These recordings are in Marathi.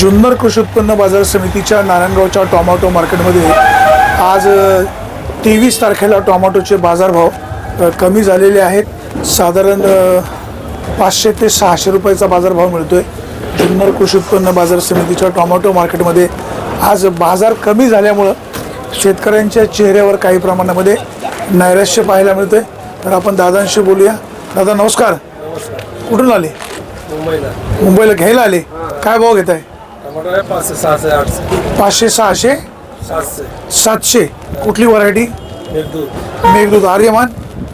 जुन्नर कृषी उत्पन्न बाजार समितीच्या नारायणगावच्या टोमॅटो मार्केटमध्ये आज तेवीस तारखेला टोमॅटोचे बाजारभाव कमी झालेले आहेत. साधारण पाचशे ते सहाशे रुपयाचा बाजारभाव मिळतो आहे जुन्नर कृषी उत्पन्न बाजार समितीच्या टोमॅटो मार्केटमध्ये आज बाजार कमी झाल्यामुळं शेतकऱ्यांच्या चेहऱ्यावर काही प्रमाणामध्ये नैराश्य पाहायला मिळतं तर आपण दादांशी बोलूया. दादा नमस्कार. कुठून आले? मुंबईला. मुंबईला घ्यायला आले. काय भाव घेत आहे टमाटर आहे पाचशे सहाशे आठशे. पाचशे सहाशे? सातशे. सातशे. कुठली व्हरायटी? मेघदूत. मेघदूत. आर्यमान?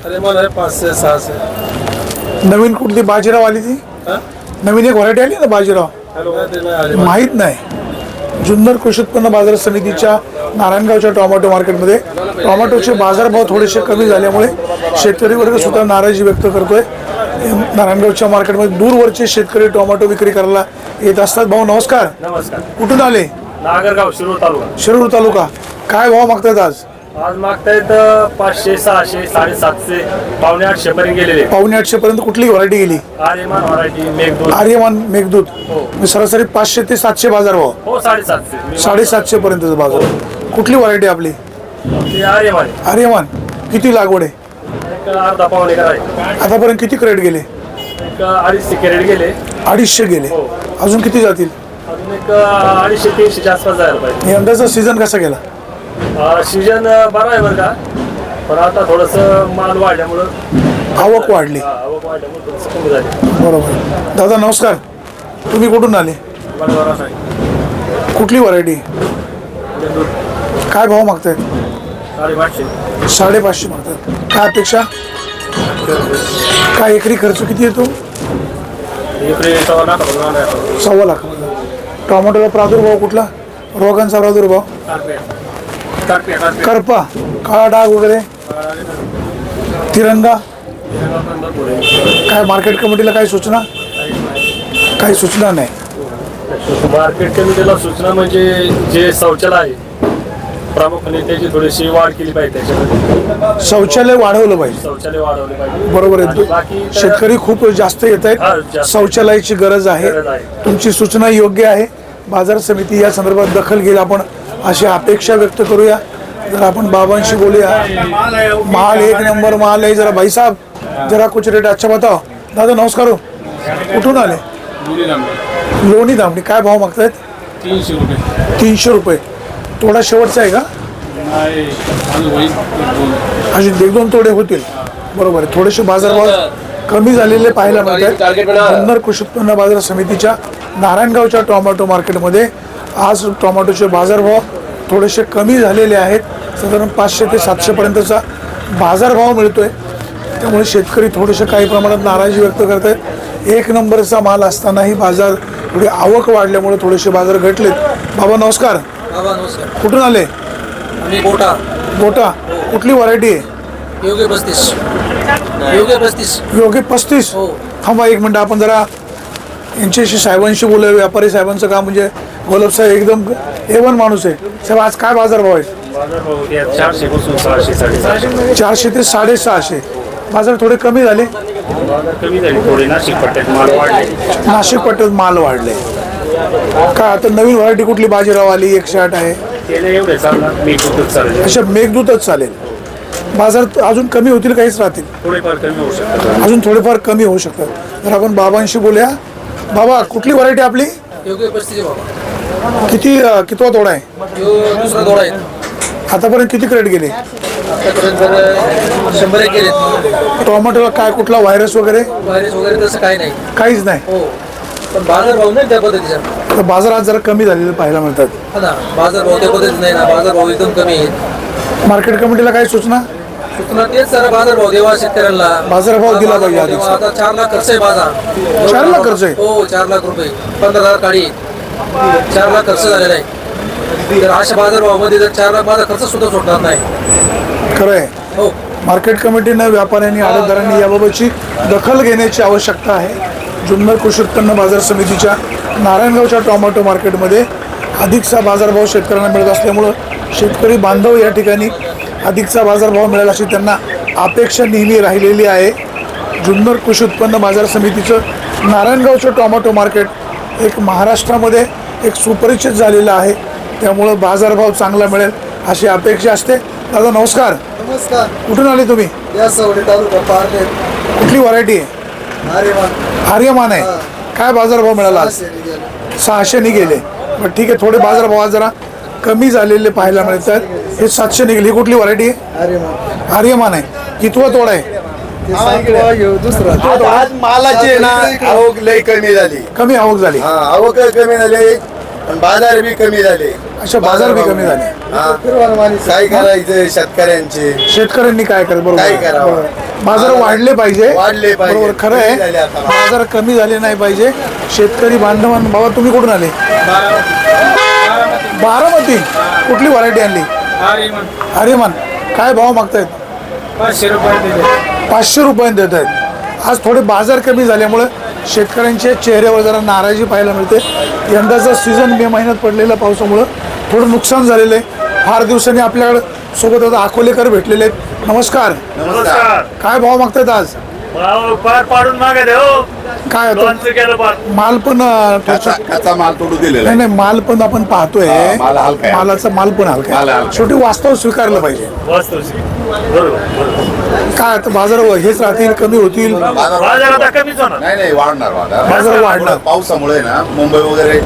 अरे मला आहे पाचशे सहाशे. नवीन कुठली बाजीराव आली ती? हा? नवीन एक व्हरायटी आली ना बाजीराव? हॅलो ते नाही आले माहीत नाही. जुन्नर कृषी उत्पन्न बाजार समितीच्या नारायणगावच्या टोमॅटो मार्केटमध्ये टोमॅटोचे बाजारभाव थोडेसे कमी झाल्यामुळे शेतकरी वर्ग सुद्धा नाराजी व्यक्त करतोय. नारायणगावच्या मार्केटमध्ये दूरवरचे शेतकरी टोमॅटो विक्री करायला येत असतात. भाऊ नमस्कार. नमस्कार. कुठून आले? नागरगाव शिरूर तालुका. शिरूर तालुका. काय भाव मागतात आज? आज मागतायत पाचशे सहाशे साडेसातशे पावणे आठशे पर्यंत गेलेले. पावणे आठशे पर्यंत कुठली व्हरायटी गेली? आर्यमान व्हरायटी मेघदूत. आर्यमान मेघदूत. हो. मी सरासरी पाचशे ते सातशे बाजार भाव. हो साडेसातशे. मी साडेसातशे पर्यंतचा बाजार. कुठली व्हरायटी आपली? ते आर्यमान. आर्यमान. किती लागवड आहे? एक अर्धा आतापर्यंत किती क्रेट गेले? एक अडीचशे कॅरेट गेले. अडीचशे गेले. हो. अजून किती जातील? अजून एक अडीचशे तीनशेच्या आसपास जायला पाहिजे. यंदाचा सीझन कसा गेला? सीजन बरा आहे बरं का. पण आता थोडंसं माल वाढल्यामुळं आवक वाढली. हा, आवक वाढल्यामुळे थोडंसं कमी झाली. बरोबर. दादा नमस्कार. तुम्ही कुठून आले? कुठली व्हरायटी? काय भाव मागतायत? साडेपाचशे. मागतात. काय अपेक्षा? काय एकरी खर्च किती येतो? सव्वा लाख टोमॅटोला प्रादुर्भाव कुठला? रोगांचा प्रादुर्भाव. करपा काळा डाग वगैरे. तिरंगा. काय मार्केट कमिटीला काही सूचना? काही सूचना नाही. मार्केट कमिटीला सूचना म्हणजे जे शौचालय आहे प्रामुख्याने त्याची थोडीशी वाढ केली पाहिजे त्याच्यामध्ये. शौचालय वाढवलं पाहिजे. शौचालय वाढवले पाहिजे. बरोबर आणि बाकी आहे तर- शेतकरी खूप जास्त येत हा, आहेत. जास्त. शौचालयाची गरज आहे. गरज आहे. तुमची सूचना योग्य आहे. बाजार समिती या संदर्भात दखल घेईल. आपण अशी अपेक्षा व्यक्त करूया. जर आपण बाबांशी बोलूया. माल एक नंबर माल आहे. जरा भाई साहब जरा कुछ रेट अच्छा बताओ. दादा नमस्कार हो. कुठून आले? लोणी दामणी काय भाव मागतायत? तीनशे रुपये. तीनशे रुपये. थोडा शेवटचा आहे का. अजून एक दोन तोडे होतील. बरोबर आहे. थोडेसे बाजारभाव कमी झालेले पाहायला मिळतात. जुन्नर कृषी उत्पन्न बाजार समितीच्या नारायणगावच्या टोमॅटो मार्केटमध्ये आज टोमॅटोचे बाजारभाव थोडेसे कमी झालेले आहेत. साधारण पाचशे ते सातशेपर्यंतचा बाजारभाव मिळतो आहे त्यामुळे शेतकरी थोडेसे काही प्रमाणात नाराजी व्यक्त करत आहेत एक नंबरचा माल असतानाही बाजार थोडी आवक वाढल्यामुळे थोडेसे बाजार घटलेत. बाबा नमस्कार. बाबा नमस्कार. कुठून आले? मी गोटा कुठली व्हरायटी आहे? पस्तीस. पस्तीस. योगी पस्तीस? हो. थांबा एक मिनिट आपण जरा यांच्याशी साहेबांशी बोलूया व्यापारी साहेबांचं काम म्हणजे गोलब साहेब एकदम ए वन माणूस आहे. साहेब आज काय बाजार भाव आहे? चारशे पासून सहाशे साडेसहाशे चारशे ते साडेसहाशे. बाजार थोडे कमी झाले? बाजार कमी झाली थोडी नाशिक पट्ट्यात माल वाढले. नाशिक पट्ट्यात माल वाढले. काय आता नवीन व्हरायटी कुठली? बाजीराव आली एकशे आठ आहे. अशा मेघदूतच चालेल. बाजार अजून कमी होतील काहीच राहतील. थोडेफार कमी होऊ शकतात अजून थोडेफार कमी होऊ शकतात. तर आपण बाबांशी बोलूया. बाबा कुठली व्हरायटी आपली? योग्य बाबा किती अं, कितवा तोडा आहे? यो दुसरा दोडा आहे आतापर्यंत किती क्रेट गेले? आतापर्यंत तर शंभर एक केले टोमॅटोला काय कुठला व्हायरस वगैरे? व्हायरस वगैरे तसं काही नाही. काहीच नाही. हो. पण बाजार भाव नाही त्या पद्धतीचा. तर बाजारात जरा कमी झालेले पाहायला मिळतात. हा ना बाजार भाव त्या पद्धतीचा नाही ना बाजार भाव एकदम कमी आहे. मार्केट कमिटीला काही सूचना? पुन्हा तेच सर बाजार भाव देवा शेतकऱ्यांना. बाजारभाव दिला पाहिजे आधीच. देवा. आता चार लाख खर्च आहे बाजार. चार लाख खर्च आहे? हो चार लाख रुपये. पंधरा हजार काढी चार लाख खर्च झालेला आहे. तर अशा बाजार भावामध्ये जर चार लाख माझा खर्च सुद्धा सुटणार नाही. खरं आहे हो. मार्केट कमिटीनं व्यापाऱ्यांनी आडतदारांनी याबाबतची दखल घेण्याची आवश्यकता आहे. जुन्नर कृषी उत्पन्न बाजार समितीच्या नारायणगावच्या टोमॅटो मार्केटमध्ये अधिकचा बाजारभाव शेतकऱ्यांना मिळत असल्यामुळं शेतकरी बांधव या ठिकाणी अधिकचा बाजारभाव मिळेल अशी त्यांना अपेक्षा नेहमी राहिलेली आहे. जुन्नर कृषी उत्पन्न बाजार समितीचं नारायणगावचं टोमॅटो मार्केट एक महाराष्ट्रामध्ये एक सुपरिचित झालेला आहे. त्यामुळं बाजारभाव चांगला मिळेल अशी अपेक्षा असते. दादा नमस्कार. नमस्कार. कुठून आले तुम्ही? या सवडे तालुका कुठली व्हरायटी आहे? आर्यमान. आहे. काय बाजारभाव मिळाला आज? सहाशेने गेले. बरं ठीक आहे थोडे बाजारभाव आज जरा कमी झालेले पाहायला मिळतात. हे सातशे निघेले ही कुठली व्हरायटी आहे? आर्यमान. आहे. कितवा तोडा आहे. दुसरा. आज आज मालाची आहे ना आवक लय कमी झाली. कमी आवक झाली. हा आवक कमी झाली. पण बाजार बी कमी झाले. अशा बाजार बी कमी झाले. हा. काय करायचं शेतकऱ्यांचे? शेतकऱ्यांनी काय बरोबर. काय करावं? बरोबर. बाजार वाढले पाहिजे. वाढले पाहिजे. बरोबर खरं कमी झाले आहे आता. बाजार कमी झाले नाही पाहिजे. शेतकरी बांधवांना बाबा तुम्ही कुठून आले? बारामती. कुठली व्हरायटी आणली? अरे काय भाव मागतायत? पाचशे रुपये दिले. पाचशे रुपयांनी देत आहेत आज थोडे बाजार कमी झाल्यामुळे शेतकऱ्यांच्या चेहऱ्यावर जरा नाराजी पाहायला मिळते. यंदाचा सीझन मे महिन्यात पडलेल्या पावसामुळं थोडं नुकसान झालेलं आहे. फार दिवसांनी आपल्याकडे सोबत आता अकोलेकर भेटलेले आहेत. नमस्कार. नमस्कार. काय भाव मागतायत आज? पार पाडून मागे दे हो. काय पार. माल पण कच्चा माल तोडू दिलेला नाही नाही माल पण आपण पाहतोय. मालाचा माल पण हलका. शेवटी वास्तव स्वीकारलं पाहिजे. बरोबर. काय आता बाजार हेच राहतील कमी होतील? बाजार बाजार आता कमीच होणार. नाही नाही वाढणार बाजार. बाजार वाढणार. पावसामुळे ना मुंबई वगैरे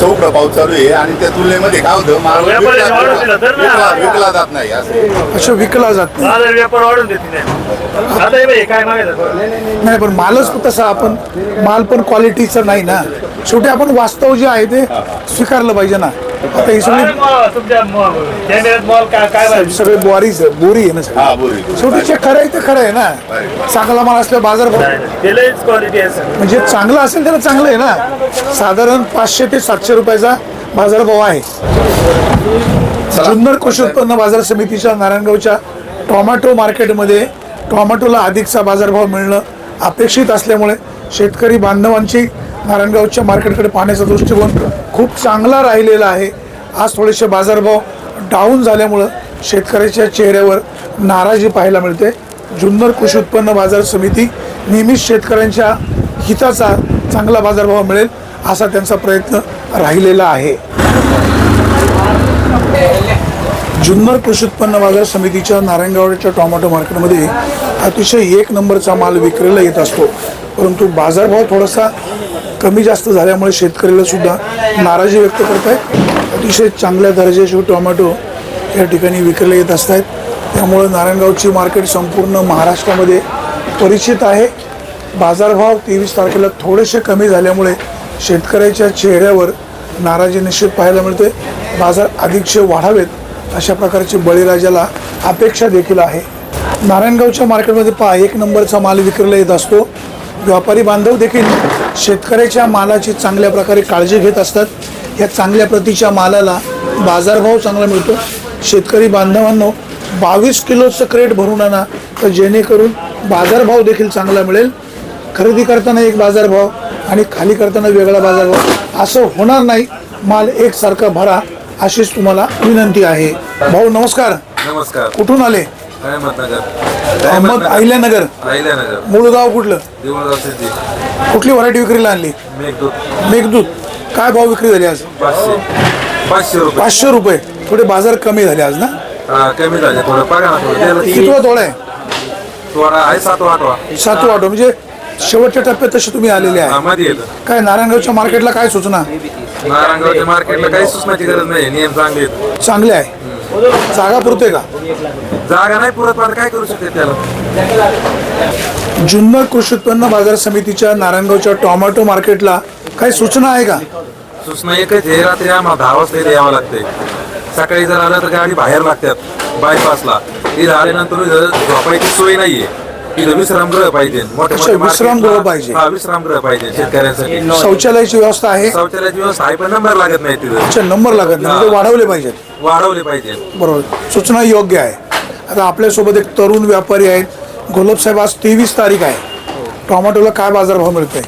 चौकड पाऊस चालू आहे आणि त्या तुलनेमध्ये काय होतं माल व्यापारी विकला- वाढवून दिला तर ना. विकला- विकला जात नाही असं. विकला जात नाही. बाजार व्यापार वाढून देते नाही. आता हे बाई, काय मागायचं? नाही पण मालच तसा आपण माल पण क्वालिटीचं नाही ना. शेवटी आपण वास्तव जे आहे ते स्वीकारलं पाहिजे ना. आता ही काय सगळी सगळे बुवारीच बोरी आहे ना. हा शेवटी जे खरं आहे ते खरं आहे ना. चांगला माल असल्या बाजार म्हणजे चांगलं असेल त्याला चांगलं आहे ना. साधारण पाचशे ते सातशे रुपयाचा बाजारभाव आहे. जुन्नर कृषी उत्पन्न बाजार समितीच्या नारायणगावच्या टोमॅटो मार्केटमध्ये टोमॅटोला अधिकचा बाजारभाव मिळणं अपेक्षित असल्यामुळे शेतकरी बांधवांची नारायणगावच्या मार्केटकडे पाहण्याचा दृष्टिकोन खूप चांगला राहिलेला आहे. आज थोडेसे बाजारभाव डाऊन झाल्यामुळं शेतकऱ्याच्या चेहऱ्यावर नाराजी पाहायला मिळते. जुन्नर कृषी उत्पन्न बाजार समिती नेहमीच शेतकऱ्यांच्या हिताचा चांगला बाजारभाव मिळेल असा त्यांचा प्रयत्न राहिलेला आहे. जुन्नर कृषी उत्पन्न बाजार समितीच्या नारायणगावच्या टोमॅटो मार्केटमध्ये अतिशय एक नंबरचा माल विक्रीला येत असतो. परंतु बाजारभाव थोडासा कमी जास्त झाल्यामुळे शेतकऱ्याला सुद्धा नाराजी व्यक्त करत आहेत अतिशय चांगल्या दर्जाचे टोमॅटो या ठिकाणी विक्रीला येत असत आहेत त्यामुळं नारायणगावची मार्केट संपूर्ण महाराष्ट्रामध्ये परिचित आहे. बाजारभाव तेवीस तारखेला थोडेसे कमी झाल्यामुळे शेतकऱ्याच्या चेहऱ्यावर नाराजी निश्चित पाहायला मिळते बाजार अधिकशे वाढावेत अशा प्रकारची बळीराजाला अपेक्षा देखील आहे. नारायणगावच्या मार्केटमध्ये पहा एक नंबरचा माल विक्रीला येत असतो. व्यापारी बांधव देखील शेतकऱ्याच्या मालाची चांगल्या प्रकारे काळजी घेत असतात. या चांगल्या प्रतीच्या मालाला बाजारभाव चांगला मिळतो. शेतकरी बांधवांनो बावीस किलोचं क्रेट भरून आणा तर जेणेकरून बाजारभाव देखील चांगला मिळेल. खरेदी करताना एक बाजारभाव आणि खाली करताना वेगळा बाजारभाव. असं होणार नाही. माल एकसारखा भरा अशीच तुम्हाला विनंती आहे. भाऊ नमस्कार. नमस्कार. कुठून आले? अहमद अहिल्यानगर. अहिल्यानगर. मूळ गाव कुठलं? सिद्धी. कुठली व्हरायटी विक्रीला आणली? मेघदूत. मेघदूत. काय भाव विक्री झाली आज? पाचशे. पाचशे रुपये. पाचशे रुपये. थोडे बाजार कमी झाले आज ना? हा, कमी झाले थोडं. बघा ना थोडं. द्यायला कितवा तोडा आहे? थोडा आहे सातवा आठवा. सातवा आठवा. म्हणजे शेवटच्या टप्प्यात तसे तुम्ही आलेले हा, आहे मध्ये येतं. काय नारायणगावच्या मार्केटला काय सूचना? नारायणगावच्या मार्केटला काही सूचनाची गरज नाही नियम चांगले आहेत. चांगले आहे. जागा पुरते का? जागा नाही पुरत पण काय करू शकते त्याला? जुन्नर कृषी उत्पन्न बाजार समितीच्या नारायणगावच्या टोमॅटो मार्केटला काही सूचना आहे का? सूचना एकच आहे रात्री आम्हाला दहा वाजता इथे यावं लागतंय. सकाळी जर आलं तर गाडी बाहेर लागतात बायपासला इथं आल्यानंतर झोपायची सोय नाहीये. विश्रामगृह पाहिजे. विश्रामगृह पाहिजे. हा विश्रामगृह पाहिजे शेतकऱ्यांसाठी. शौचालयाची व्यवस्था आहे? शौचालयाची व्यवस्था आहे पण नंबर लागत नाही तिथं. अच्छा नंबर लागत नाही. म्हणजे वाढवले पाहिजेत. वाढवले पाहिजे बरोबर. सूचना योग्य आहे. आता आपल्यासोबत एक तरुण व्यापारी आहेत. गोलपसाहेब आज तेवीस तारीख आहे. टोमॅटोला काय बाजारभाव मिळतोय?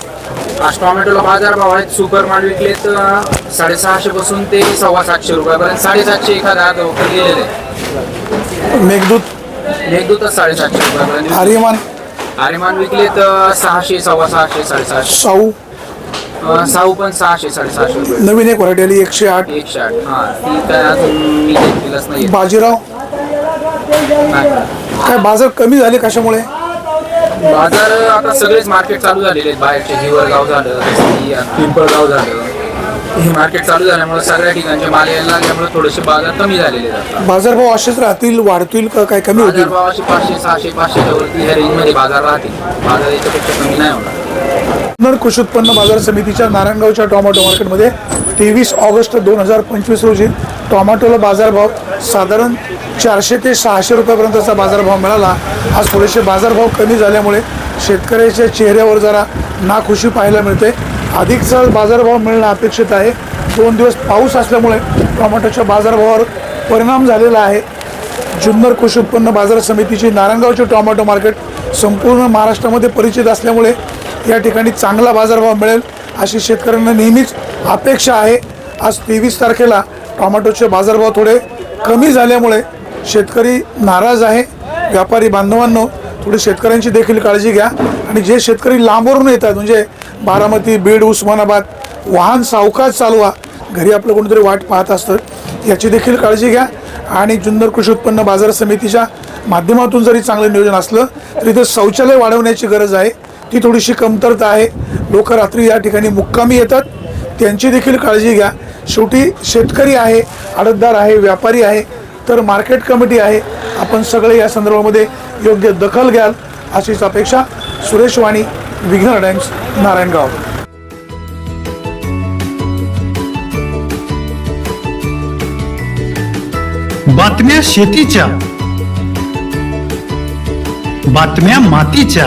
आज टोमॅटोला बाजार भाव आहेत. सुपर माल विकलेत अं, साडेसहाशे पासून ते सव्वा सातशे रुपयापर्यंत. साडेसातशे एखादा अर्धा वखर गेलेले. मेघदूत? मेघदूतच साडेसातशे रुपयापर्यंत आर्यमान? आर्यमान विकलेत अं, सहाशे सव्वा सहाशे साडेसहाशे. साऊ? अं, साऊ पण सहाशे साडेसहाशे रुपये. नवीन एक व्हरायटी आली एकशे आठ. एकशे आठ. हा ती काय अजून मी घेतलेलंच नाही बाजीराव? काय बाजार कमी झाले कशामुळे? बाजार आता सगळेच मार्केट चालू झालेले आहेत बाहेरचे. हिवरगाव झालं पिंपळगाव झालं. हे मार्केट चालू झाल्यामुळे सगळ्या ठिकाणचे माल यायला लागल्यामुळे थोडेसे बाजार कमी झालेले आहेत बाजारभाव असेच राहतील वाढतील का काय कमी होतील? असे पाचशे सहाशे पाचशेच्या वरती ह्या रेंजमध्ये बाजार राहतील. बाजार याच्यापेक्षा कमी नाही होणार. जुन्नर कृषी उत्पन्न बाजार समितीच्या नारायणगावच्या टोमॅटो मार्केटमध्ये तेवीस ऑगस्ट दोन हजार पंचवीस रोजी टोमॅटोला बाजारभाव साधारण चारशे ते सहाशे रुपयापर्यंतचा बाजारभाव मिळाला. आज थोडेसे बाजारभाव कमी झाल्यामुळे शेतकऱ्याच्या चेहऱ्यावर जरा नाखुशी पाहायला मिळते. अधिकचा बाजारभाव मिळणं अपेक्षित आहे. दोन दिवस पाऊस असल्यामुळे टोमॅटोच्या बाजारभावावर परिणाम झालेला आहे. जुन्नर कृषी उत्पन्न बाजार समितीची नारायणगावचे टोमॅटो मार्केट संपूर्ण महाराष्ट्रामध्ये परिचित असल्यामुळे या ठिकाणी चांगला बाजारभाव मिळेल अशी शेतकऱ्यांना नेहमीच अपेक्षा आहे. आज तेवीस तारखेला टोमॅटोचे बाजारभाव थोडे कमी झाल्यामुळे शेतकरी नाराज आहे. व्यापारी बांधवांनो थोडी शेतकऱ्यांची देखील काळजी घ्या आणि जे शेतकरी लांबवरून येतात म्हणजे बारामती बीड उस्मानाबाद वाहन सावकाश चालवा घरी आपलं कोणीतरी वाट पाहत असतं याची देखील काळजी घ्या. आणि जुन्नर कृषी उत्पन्न बाजार समितीच्या माध्यमातून जरी चांगलं नियोजन असलं तरी ते शौचालय वाढवण्याची गरज आहे. ती थोडीशी कमतरता आहे. लोक रात्री या ठिकाणी मुक्कामी येतात. त्यांची देखील काळजी घ्या. शेवटी शेतकरी आहे आडतदार आहे व्यापारी आहे तर मार्केट कमिटी आहे. आपण सगळे या संदर्भामध्ये योग्य दखल घ्याल अशीच अपेक्षा सुरेश वाणी विघ्न टाइम्स नारायणगाव. बातम्या शेतीच्या बातम्या मातीच्या.